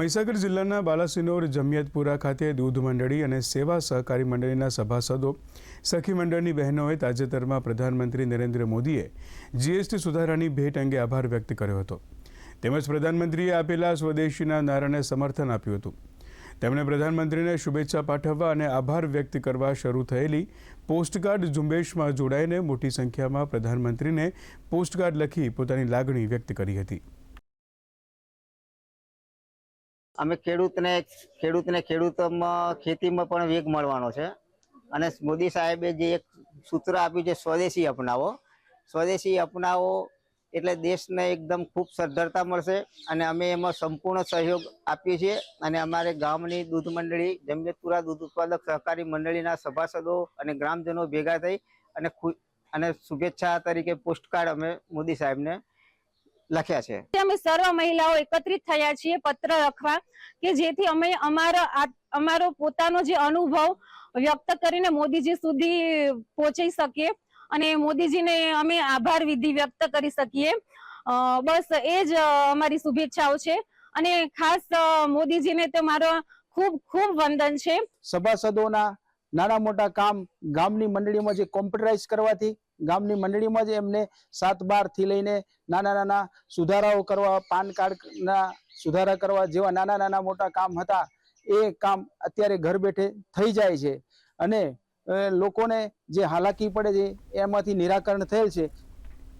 મહીસાગર જિલ્લાના બાલાસિનોર જમિયતપુરા ખાતે દૂધ મંડળી અને સેવા સહકારી મંડળીના સભાસદો, સખી મંડળની બહેનોએ તાજેતરમાં પ્રધાનમંત્રી નરેન્દ્ર મોદીએ જીએસટી સુધારાની ભેટ અંગે આભાર વ્યક્ત કર્યો હતો. તેમજ પ્રધાનમંત્રીએ આપેલા સ્વદેશીના નારાને સમર્થન આપ્યું હતું. તેમણે પ્રધાનમંત્રીને શુભેચ્છા પાઠવવા અને આભાર વ્યક્ત કરવા શરૂ થયેલી પોસ્ટકાર્ડ ઝુંબેશમાં જોડાઈને મોટી સંખ્યામાં પ્રધાનમંત્રીને પોસ્ટકાર્ડ લખી પોતાની લાગણી વ્યક્ત કરી હતી. અમે ખેડૂતને ખેડૂતને ખેડૂતમાં ખેતીમાં પણ વેગ મળવાનો છે. અને મોદી સાહેબે જે એક સૂત્ર આપ્યું છે, સ્વદેશી અપનાવો. સ્વદેશી અપનાવો એટલે દેશને એકદમ ખૂબ સદ્ધરતા મળશે અને અમે એમાં સંપૂર્ણ સહયોગ આપીએ છીએ. અને અમારે ગામની દૂધ મંડળી જમજેતપુરા દૂધ ઉત્પાદક સહકારી મંડળીના સભાસદો અને ગ્રામજનો ભેગા થઈ અને અને શુભેચ્છા તરીકે પોસ્ટકાર્ડ અમે મોદી સાહેબને લખ્યા છે. અમે સર્વ મહિલાઓ એકત્રિત થયા છીએ પત્ર લખવા કે જેથી અમે અમારો અમારો પોતાનો જે અનુભવ વ્યક્ત કરીને મોદીજી સુધી પહોંચી શકીએ અને મોદીજીને અમે આભાર વિધિ વ્યક્ત કરી શકીએ. બસ એ જ અમારી શુભેચ્છાઓ છે અને ખાસ મોદીજીને તો મારો ખૂબ ખૂબ વંદન છે. સભાસદોના નાના મોટા કામ ગામની મંડળીમાં જે કોમ્પ્યુટરાઇઝ કરવાથી, ગામની મંડળીમાં જ એમને સાત બારથી લઈને નાના નાના સુધારાઓ કરવા, પાન કાર્ડના સુધારા કરવા જેવા નાના નાના મોટા કામ હતા, એ કામ અત્યારે ઘર બેઠે થઈ જાય છે. અને લોકોને જે હાલાકી પડે છે, એમાંથી નિરાકરણ થયેલ છે